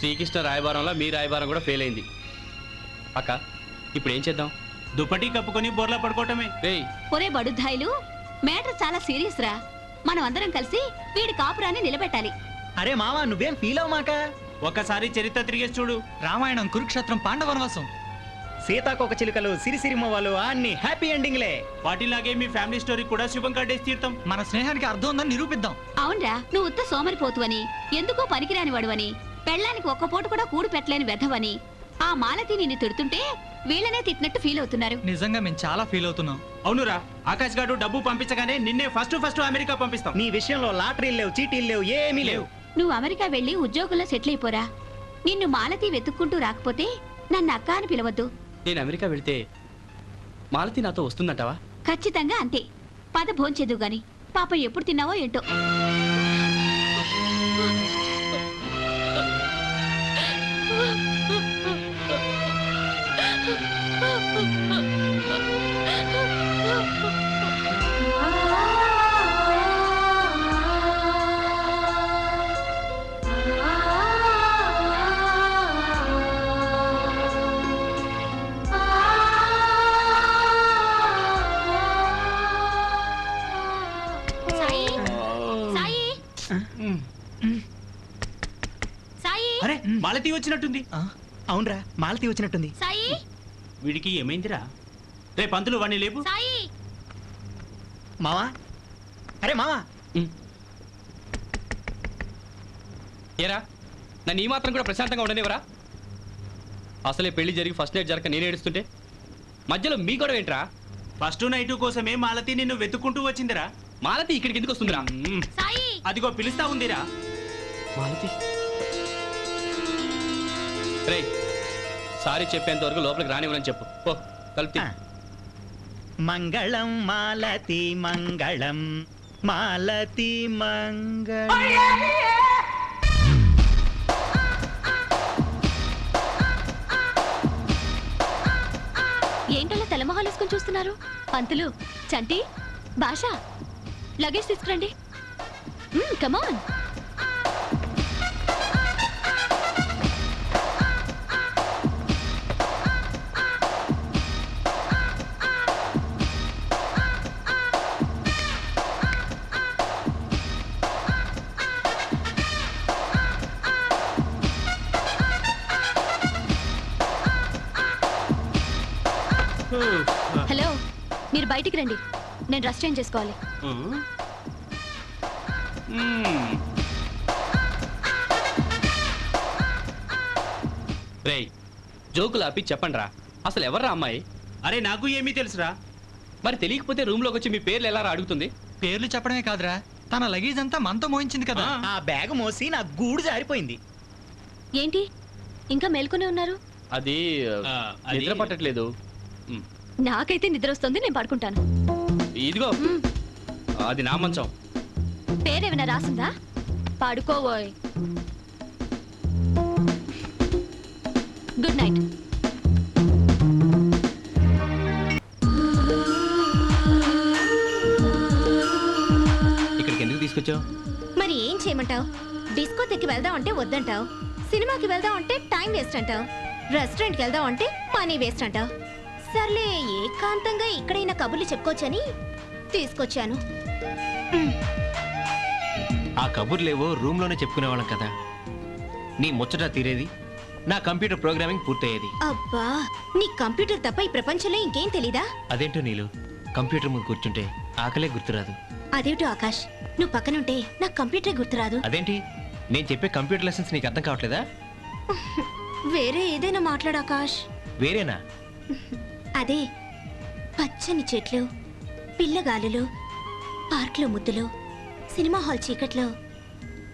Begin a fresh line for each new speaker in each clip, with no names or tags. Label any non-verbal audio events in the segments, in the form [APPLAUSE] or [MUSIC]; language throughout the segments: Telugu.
శ్రీకృష్ణ రాయబారంలో మీ రాయబారం కూడా ఫెయిల్ అయింది. అక్క ఇప్పుడు ఏం చేద్దాం?
దుప్పటి కప్పుకొని బోర్లా పడుకోవటమే.
రేయ్.
ఒరే బడుద్దాయిలు మ్యాటర్ చాలా సీరియస్ రా. మనం అందరం కలిసి వీడి కాపురాన్ని నిలబెట్టాలి.
అరే మావా నువ్వేం ఫీల్ అవ్వమాక?
ఒక్కసారి చరిత్ర తిరిగేసి చూడు.
రామాయణం కురుక్షేత్రం పాండవనవాసం
సీతాకోక చిలుకలు సిరిసిరిమ్మవాలు అన్ని హ్యాపీ ఎండింగ్లే
వాటిలాగే మీ ఫ్యామిలీ స్టోరీ కూడా శుభం కట్టేసి తీర్థం.
మన స్నేహానికి అర్థం ఉందని నిరూపిద్దాం.
అవునరా నువ్వు ఉత్త సోమరిపోతువని ఎందుకో పనికిరాని వాడువని. పెళ్ళానికి ఒక్క పూట కూడా కూడు పెట్టలేని వెధవని. ఆ మాలతి నిన్ను తిడుతుంటే వీళ్ళనే తిట్టినట్టు ఫీల్ అవుతున్నారు.
నిజంగా మేము చాలా ఫీల్ అవుతున్నాం.
అవునురా ఆకాష్ గారు డబ్బు పంపించగానే నిన్నే ఫస్ట్ ఫస్ట్ అమెరికా పంపిస్తాం.
నీ విషయంలో లాటరీలు లేవు చీటీలు లేవు ఏమీ లేవు.
నువ్వు అమెరికా వెళ్ళి ఉద్యోగంలో సెటిల్ అయిపోరా. నిన్ను మాలతి వెతుక్కుంటూ రాకపోతే నన్ను అక్క అని పిలవద్దు.
నేను అమెరికా వెళ్తే మాలతి నాతో వస్తుందంటావా?
ఖచ్చితంగా అంతే. పద భోంచేదు గాని. పాప ఎప్పుడు తిన్నావో ఏంటో.
మాలతి వచ్చినట్టుంది.
అవునరా మాలతి వచ్చినట్టుంది.
సాయి?
వీడికి ఏమైందిరా? రే పంతులు వాడిని లేపు.
సాయి?
మావా? అరే మావా?
ఏరా నన్ను ఈ మాత్రం కూడా ప్రశాంతంగా ఉండనివరా అసలే పెళ్ళి జరిగి ఫస్ట్ నైట్ జరగక నేను ఏడుస్తుంటే? మధ్యలో మీ గొడవ ఏంట్రా?
ఫస్ట్ నైట్ కోసమే మాలతి నిన్ను వెతుక్కుంటూ వచ్చిందిరా.
మాలతి ఇక్కడికి ఎందుకు వస్తుందిరా?
అదిగో పిలుస్తా ఉందిరా.
మాలతి? రేయ్ సారీ చెప్పేంత వరకు లోపలికి రానివ్వనని చెప్పు. ఓ కలుపుతీ
ఆ. మంగళం మాలతి మంగళం మాలతి మంగళం.
ఏంటలా తెల్లమొహాలేసుకొని చూస్తున్నారు? పంతులు చంటి భాష లగేజ్ తీసుకురండి. కమాన్ మీరు బయటికి రండి. నేను డ్రెస్ చేంజ్ చేసుకోవాలి.
జోకులు ఆపి చెప్పండిరా. అసలు ఎవర్రా అమ్మాయి?
అరే నాకు ఏమీ తెలుసురా.
మరి తెలియకపోతే రూమ్లోకి వచ్చి మీ పేర్లు ఎలా రా అడుగుతుంది?
పేర్లు చెప్పడమే కాదురా. తన లగేజ్ అంతా మనతో మోయించింది కదా.
ఆ.
బ్యాగ్ మోసి నా గూడు జారిపోయింది.
ఏంటి? ఇంకా మేల్కొనే ఉన్నారు?
అది నిద్ర పట్టట్లేదు.
నాకైతే నిద్ర వస్తుంది నేను పడుకుంటాను.
ఇదిగో. అది నా మంచం.
పేరేమైనా రాసిందా? పడుకోవోయ్ గుడ్ నైట్.
ఇక్కడికి ఎందుకు తీసుకొచ్చావు?
మరి ఏం చేయమంటావు? డిస్కోతెక్కి వెళ్దాం అంటే వద్దంటావు. సినిమాకి వెళ్దాం అంటే టైం వేస్ట్ అంటావు. రెస్టారెంట్కి వెళ్దాం అంటే మనీ వేస్ట్ అంటావు. సర్లే ఏకాంతంగా ఇక్కడైనా కబుర్లు చెప్పుకోవచ్చని తీసుకొచ్చాను.
ఆ కబుర్లేవో రూమ్లోనే చెప్పుకునేవాళ్ళం కదా. నీ ముచ్చట తీరేది? నా కంప్యూటర్ ప్రోగ్రామింగ్ పూర్తయ్యేది.
అబ్బా నీ కంప్యూటర్ తప్ప ఈ ప్రపంచంలో ఇంకేం తెలీదా?
అదేంటో నీలు కంప్యూటర్ ముందు కూర్చుంటే ఆకలే గుర్తురాదు.
అదేమిటో ఆకాష్ నువ్వు పక్కనుంటే నాకు కంప్యూటర్ గుర్తురాదు.
అదేంటి? నేను చెప్పే కంప్యూటర్ లెసన్స్ నీకు అర్థం కావట్లేదా?
వేరే ఏదైనా మాట్లాడు ఆకాష్.
వేరేనా?
అదే పచ్చని చెట్లు పిల్లగాలులు పార్క్లో ముద్దులు సినిమా హాల్ చీకట్లో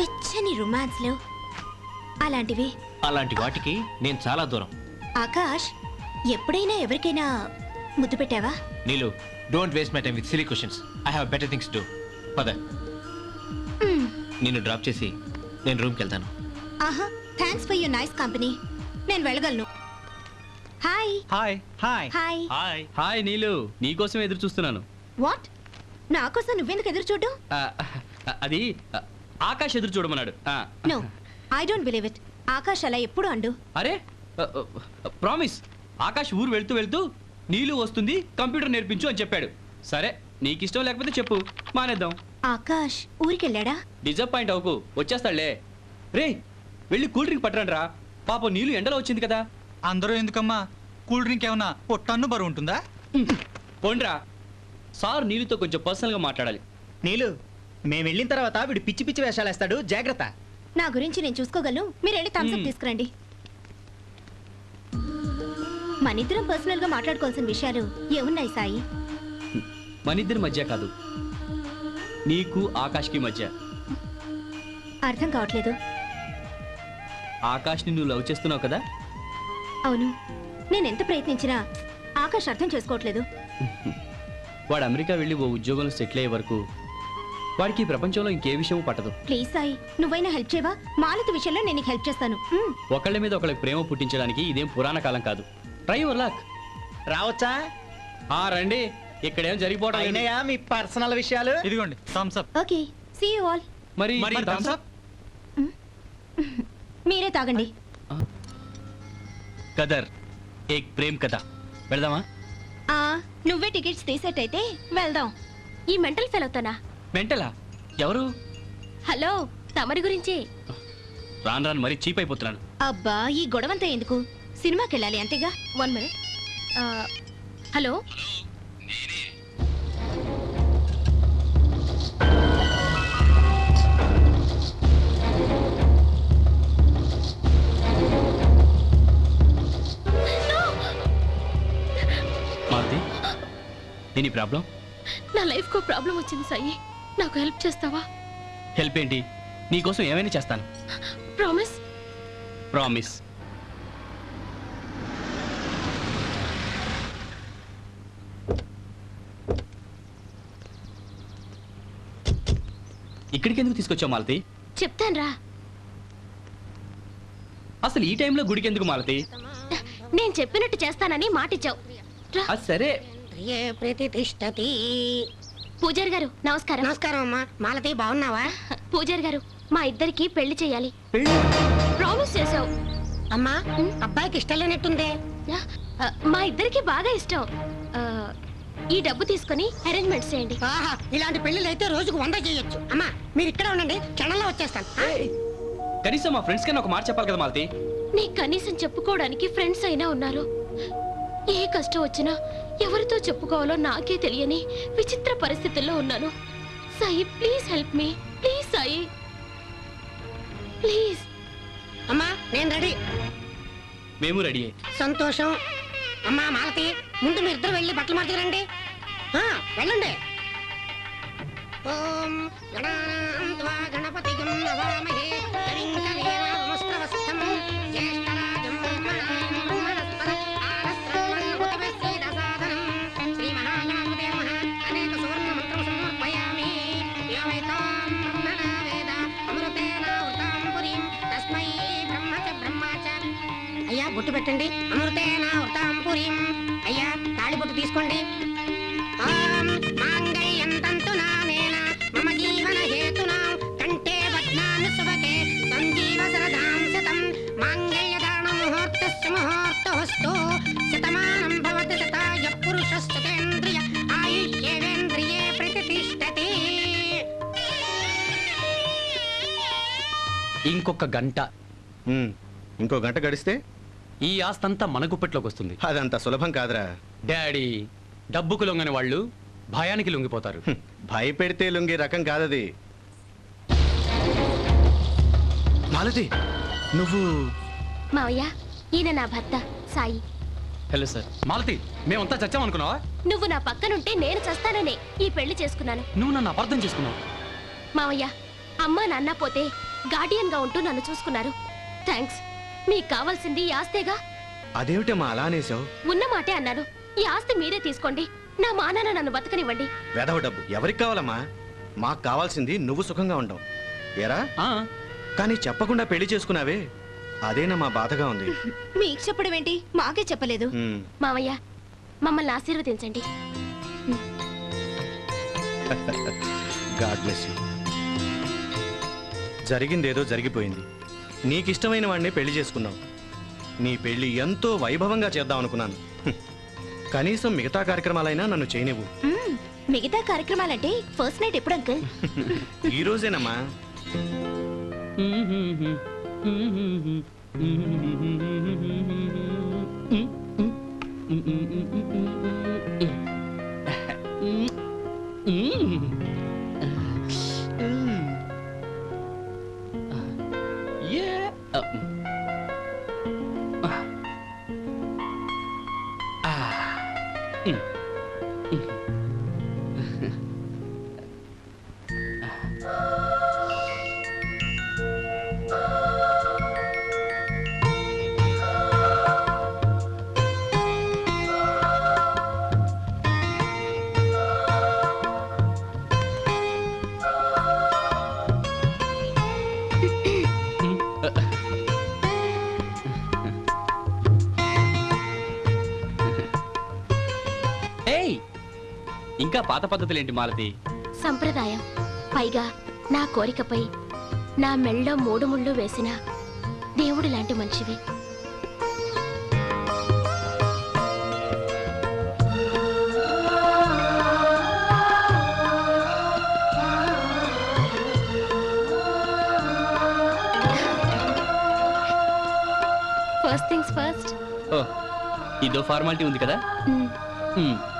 వెచ్చని రొమాన్స్లు. అలాంటివి.
అలాంటి వాటికి నేను చాలా దూరం.
ఆకాష్ ఎప్పుడైనా ఎవరికైనా ముద్దు పెట్టావా?
Neelu don't waste my time with silly questions I have better things to పద. నిన్ను డ్రాప్ చేసి నేను రూమ్కి వెళ్తాను.
ఆహా thanks for your nice company నేను వెళ్ళగలను. Hi
hi
hi
hi
hi
hi Neelu. నీకోసం ఎదురు చూస్తున్నాను.
వాట్ నా కోసం నువ్వెందుకు ఎదురు చూడ్డం?
ఆ, అది ఆకాష్ ఎదురు చూడమన్నాడు.
No I don't believe it Akash అలా ఎప్పుడు అండు?
అరే ప్రామిస్ ఆకాష్ ఊరు వెళ్తూ వెళ్తూ నీళ్ళు వస్తుంది కంప్యూటర్ నేర్పించు అని చెప్పాడు. సరే నీకు ఇష్టం లేకపోతే చెప్పు. మానేద్దాం.
ఆకాష్ ఊరికెళ్ళాడా?
డిజపాయింట్ అవ్వకు. వచ్చేస్తాడులే. రే వెళ్ళి కూల్ డ్రింక్ పట్టరండి రా పాపం నీళ్ళు ఎండలో వచ్చింది కదా.
అందరూ ఎందుకమ్మా? కూల్ డ్రింక్ ఏమన్నా పొట్టన్ను బరువు ఉంటుందా?
పోండ్రా. సార్ నీళ్ళతో కొంచెం పర్సనల్గా మాట్లాడాలి.
నీలు మేము వెళ్ళిన తర్వాత వీడు పిచ్చి పిచ్చి వేషాలు వేస్తాడు జాగ్రత్త.
నా గురించి నేను చూసుకోగలను. మీరు వెళ్ళి థమ్స్అప్. తీసుకురండి. మన ఇద్దరం పర్సనల్గా మాట్లాడుకోవాల్సిన విషయాలు ఏమున్నాయి సాయి?
మనిద్దరి మధ్య కాదు. నీకు ఆకాష్కి మధ్య.
అర్థం కావట్లేదు.
ఆకాష్ని నువ్వు లవ్ చేస్తున్నావు కదా?
అవును. నేను ఎంత ప్రయత్నించినా ఆకాష్ అర్థం చేసుకోవట్లేదు.
వాడు అమెరికా వెళ్ళి ఓ ఉద్యోగంలో సెటిల్ అయ్యే వరకు వాడికి ఈ ప్రపంచంలో ఇంకే విషయం పట్టదు.
ప్లీజ్ సాయి నువ్వైనా హెల్ప్ చేయవా? మాలతి విషయంలో నేను నీకు హెల్ప్ చేస్తాను.
ఒకళ్ళ మీద ఒకళ్ళకి ప్రేమ పుట్టించడానికి ఇదేం పురాణ కాలం కాదు. Try your luck.
రావచ్చా?
ఆ రండి. ఇక్కడేం జరిగిపోవడం లేదు.
అయినయా మీ పర్సనల్ విషయాలు?
ఇదిగోండి thumbs up
okay see you all
మరి
మరి థమ్స్ అప్
మీరే తాగండి.
కదర్. ఏక్ ప్రేమ్ కథ. వెళదామా?
ఆ నువ్వే టికెట్స్ తీసేటైతే వెళ్దాం.
ఈ మెంటల్ ఫెలోతోనా
మెంటలా? ఎవరు?
హలో తమరి గురించి.
రాను రాను మరీ చీప్ అయిపోతున్నాను.
అబ్బా ఈ గొడవంతా ఎందుకు? సినిమాకి వెళ్ళాలి అంతేగా?
One minute. హలో.
నేను ప్రాబ్లం?
నా లైఫ్ కో ప్రాబ్లం వచ్చింది సాయి. నాకు హెల్ప్ చేస్తావా?
హెల్ప్ ఏంటి? నీకోసం ఏమైనా చేస్తాను.
ప్రామిస్.
ప్రామిస్. ఇక్కడికి ఎందుకు తీసుకొచ్చావు మాలతి?
చెప్తాన్రా.
అసలు ఈ టైంలో గుడికి ఎందుకు మాలతి?
నేను చెప్పినట్టు చేస్తానని మాటిచ్చావు.
సరే.
ప్రియే ప్రతిష్టతి.
పూజారి గారు నమస్కారం.
నమస్కారం అమ్మా. మాలతి బాగున్నావా?
పూజారి గారు మా ఇద్దరికి పెళ్ళి చేయాలి. ప్రామిస్ చేసావు
అమ్మా అబ్బాయికి ఇష్టం లేనట్టుందే.
మా ఇద్దరికి బాగా ఇష్టం. ఈ డబ్బు తీసుకొని అరేంజ్మెంట్స్ చేయండి.
ఆహా ఇలాంటి పెళ్ళిళ్ళు అయితే రోజుకు వంద చేయొచ్చు. అమ్మా మీరు ఇక్కడే ఉండండి క్షణంలో వచ్చేస్తాను?
కనీసం మా ఫ్రెండ్స్ కన్నా ఒక మాట చెప్పాలి కదా మాలతి?
నీ కనీసం చెప్పుకోవడానికి ఫ్రెండ్స్ అయినా ఉన్నారు. ఏ కష్టం వచ్చినా ఎవరితో చెప్పుకోవాలో నాకే తెలియని విచిత్ర పరిస్థితుల్లో ఉన్నాను. Sai please help me please Sai. Please
అమ్మా నేను రెడీ.
మేము రెడీ
సంతోషం. అమ్మా మాలతి ముందు మీరు ఇద్దరు వెళ్ళి బట్టలు మార్చుకురండి ఆ, వెళ్ళండి. ఓం గణానాం త్వా గణపతిగం నవామహే కవిం కవీనామస్త్రవస్థం జ్యేష్ఠరాజం సుభగే సంజీవ సరదాం శతం. మాంగళ్యధారణ ముహూర్తస్య ముహూర్తోస్తు. శతమానం భవతి శతాయ పురుషస్తేంద్రియ ఆయుష్యేవేంద్రియే ప్రతిష్టతి
ఇంకొక గంట.
ఇంకో గంట గడిస్తే
ఈ ఆస్తంతా మన గుప్పెట్లోకి వస్తుంది.
అదంత సులభం కాదురా.
డాడీ డబ్బుకు లొంగని వాళ్ళు భయానికి లొంగిపోతారు.
భయపెడితే లొంగే రకం కాదది. మాలతి నువ్వు
మావయ్య ఈయన నా భర్త సాయి.
Hello sir. మాలతి మేమంతా చచ్చామనుకున్నావా
నువ్వు నా పక్కనుంటే నేను చస్తాననే ఈ పెళ్ళి చేసుకున్నాను.
నువ్వు నన్ను అపార్థం చేసుకున్నావు.
మావయ్య అమ్మా నాన్న పోతే గార్డియన్గా ఉంటూ నన్ను చూసుకున్నారు. థ్యాంక్స్ మీకు కావాల్సింది ఈ ఆస్తేగా?
అదేమిటమ్మా అలా అనేసావు
ఉన్న మాటే అన్నాను. ఈ ఆస్తి మీరే తీసుకోండి. నా మానాన్న నన్ను బతకనివ్వండి.
వెధవ డబ్బు. ఎవరికి కావాలమ్మా? మాకు కావాల్సింది నువ్వు సుఖంగా ఉండవు. ఏరా?
ఆ,
కానీ చెప్పకుండా పెళ్ళి చేసుకున్నావే? అదేనా మా బాధగా ఉంది. [LAUGHS]
మీకు చెప్పడం ఏంటి? మాకే చెప్పలేదు.
ఉమ్,
మావయ్య మమ్మల్ని ఆశీర్వదించండి. [LAUGHS]
God bless you. జరిగిందేదో జరిగిపోయింది. నీకిష్టమైన వాడిని పెళ్ళి చేసుకున్నావు నీ పెళ్ళి ఎంతో వైభవంగా చేద్దాం అనుకున్నాను. కనీసం మిగతా కార్యక్రమాలైనా నన్ను చేయనివ్వు.
మ్మ్, మిగతా కార్యక్రమాలంటే ఫస్ట్ నైట్ ఎప్పుడు అంకుల్? [LAUGHS]
ఈ రోజేనమ్మా. [LAUGHS] [LAUGHS]
ఇంకా పాత పద్ధతులేంటి మాలతి?
సంప్రదాయం. పైగా నా కోరికపై నా మెళ్ళో మూడు ముళ్ళు వేసిన దేవుడు లాంటి మనిషివి. ఫస్ట్ థింగ్స్ ఫస్ట్
ఓ ఇదో ఫార్మాలిటీ ఉంది కదా? మ్మ్.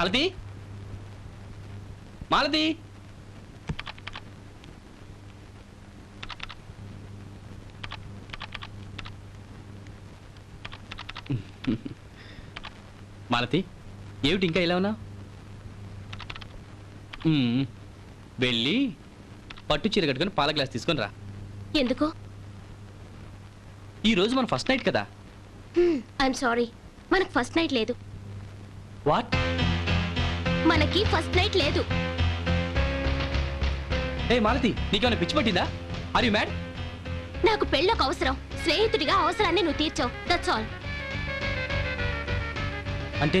మాలతి? మాలతి? మాలతి ఏమిటి ఇంకా ఇలా ఉన్నావు. వెళ్ళి పట్టు చీర కట్టుకొని పాల గ్లాస్ తీసుకొని రా.
ఎందుకు?
ఈ రోజు మన ఫస్ట్ నైట్ కదా?
ఐఎమ్ సారీ మనకు ఫస్ట్ నైట్ లేదు.
వాట్
మనకి ఫస్ట్ నైట్ లేదు.
ఏ మాలతి నీకేమైనా పిచ్చి పట్టిందా? ఆర్ యు మ్యాడ్
నాకు పెళ్ళొక అవసరం. స్నేహితుడిగా అవసరాన్ని నువ్వు తీర్చావు. దట్స్ ఆల్
అంటే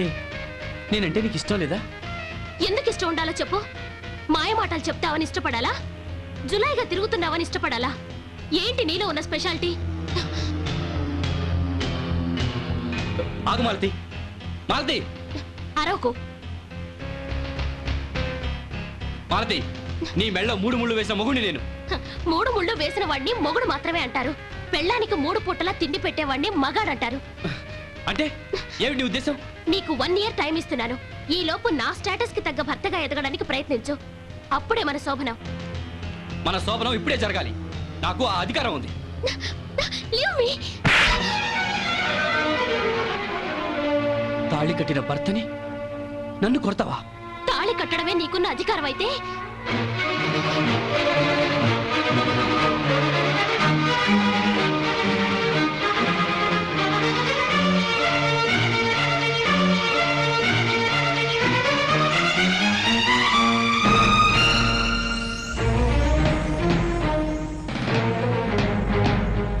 నేనంటే నీకు ఇష్టం లేదా?
ఎందుకు ఇష్టం ఉండాలో చెప్పు. మాయ మాటలు చెప్తావని ఇష్టపడాలా? జులైగా తిరుగుతున్నావని ఇష్టపడాలా? ఏంటి నీలో ఉన్న స్పెషాలిటీ?
ఆగు మాలతి మాలతి
అరవకు.
మాలతి నీ మెళ్ళో మూడు ముళ్ళు వేసిన మొగుడిని నేను.
మూడు ముళ్ళు వేసిన వాడిని మొగుడు మాత్రమే అంటారు. పెళ్ళానికి మూడు పూటలా తిండి పెట్టేవాడిని మగాడంటారు
అంటే ఏమిటి నీ ఉద్దేశం?
నీకు వన్ ఇయర్ టైం ఇస్తున్నాను. ఈ లోపు నా స్టేటస్కి తగ్గ భర్తగా ఎదగడానికి ప్రయత్నించు. అప్పుడే మన శోభనం.
మన శోభనం ఇప్పుడే జరగాలి. నాకు ఆ అధికారం ఉంది. తాళి కట్టిన భర్తని నన్ను కొడతావా?
తాళి కట్టడమే నీకున్న అధికారం అయితే